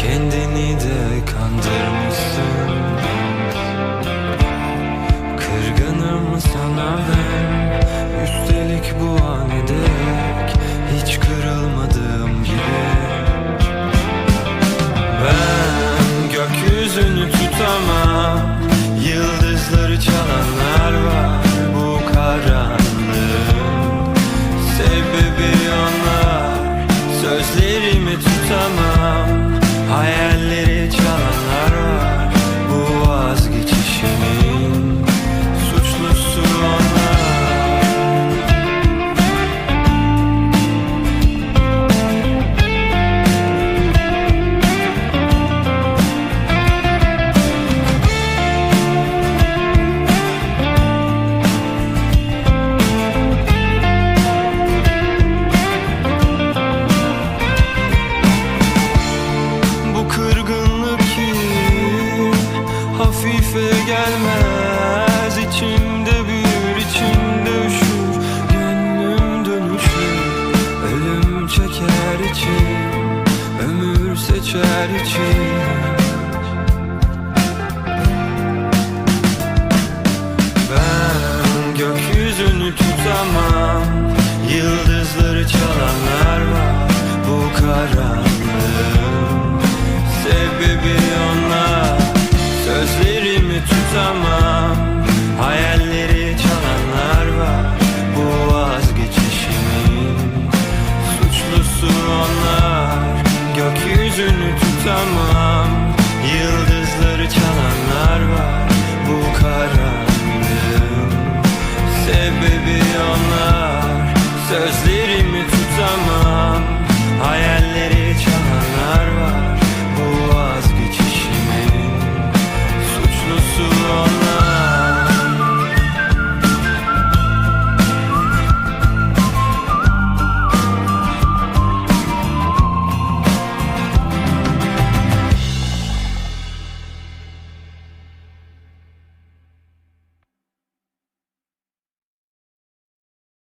Kendini de kandırmışsın. Kırgınım sana ben. Üstelik bu an Hiç kırılmadığım gibi. Ben gökyüzünü tutamam. Yıldızları çalanlar var Bu karanlığın. Sebebi onlar. Sözlerimi tutamam Hayalleri Ömür seçer içim Ben gökyüzünü tutamam. Yıldızları çalanlar var Bu karanlığın Sebebi onlar. Sözlerimi tutamam. Hayalleri çalanlar var Bu vazgeçişimin. Suçlusu onlar Gökyüzünü tutamam